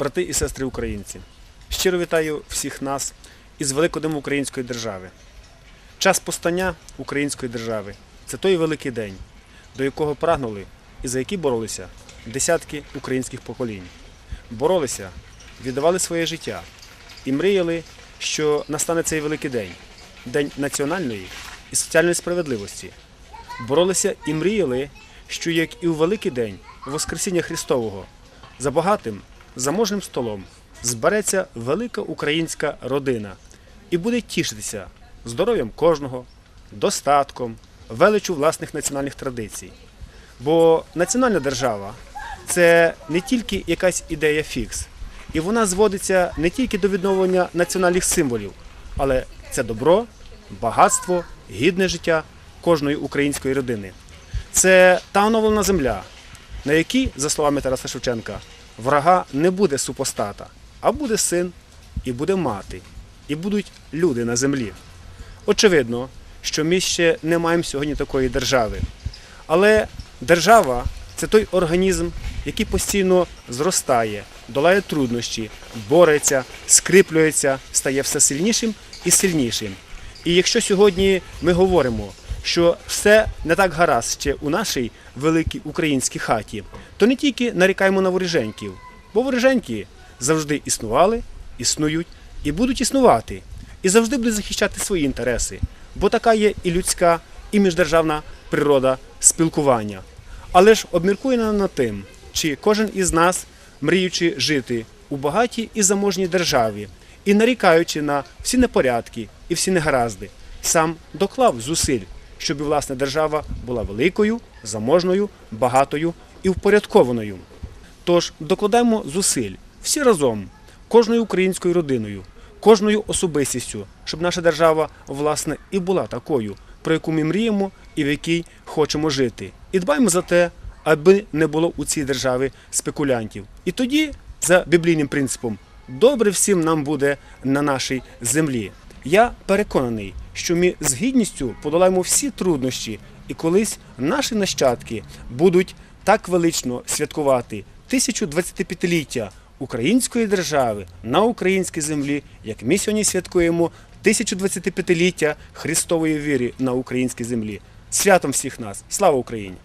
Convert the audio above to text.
брати і сестри українці. Щиро вітаю всіх нас із Великоднем Української держави. Час постання Української держави це той великий день, до якого прагнули і за який боролися десятки українських поколінь. Боролися, віддавали своє життя і мріяли, що настане цей великий день день національної і соціальної справедливості. Боролися і мріяли, що як і у великий день Воскресіння Христового за багатим заможним столом збереться велика українська родина і буде тішитися здоров'ям кожного, достатком, величу власних національних традицій. Бо національна держава це не тільки якась ідея фікс, і вона зводиться не тільки до відновлення національних символів, але це добро, багатство, гідне життя кожної української родини. Це та оновлена земля, на якій, за словами Тараса Шевченка, врага не буде супостата, а буде син і буде мати, і будуть люди на землі. Очевидно, що ми ще не маємо сьогодні такої держави. Але держава це той організм, який постійно зростає, долає труднощі, бореться, скріплюється, стає все сильнішим і сильнішим. І якщо сьогодні ми говоримо, що все не так гаразд ще у нашій великій українській хаті, то не тільки нарікаємо на воріженьків, бо воріженьки завжди існували, існують і будуть існувати, і завжди будуть захищати свої інтереси, бо така є і людська, і міждержавна природа спілкування. Але ж обміркуємо над тим, чи кожен із нас, мріючи жити у багатій і заможній державі, і нарікаючи на всі непорядки і всі негаразди, сам доклав зусиль, щоб і власна держава була великою, заможною, багатою і впорядкованою. Тож докладаємо зусиль всі разом, кожною українською родиною, кожною особистістю, щоб наша держава, власне, і була такою, про яку ми мріємо і в якій хочемо жити. І дбаємо за те, аби не було у цій державі спекулянтів. І тоді, за біблійним принципом, добре всім нам буде на нашій землі. Я переконаний, що ми з гідністю подолаємо всі труднощі, і колись наші нащадки будуть так велично святкувати 1025-ліття української держави на українській землі, як ми сьогодні святкуємо 1025-ліття Христової віри на українській землі. Святом всіх нас! Слава Україні!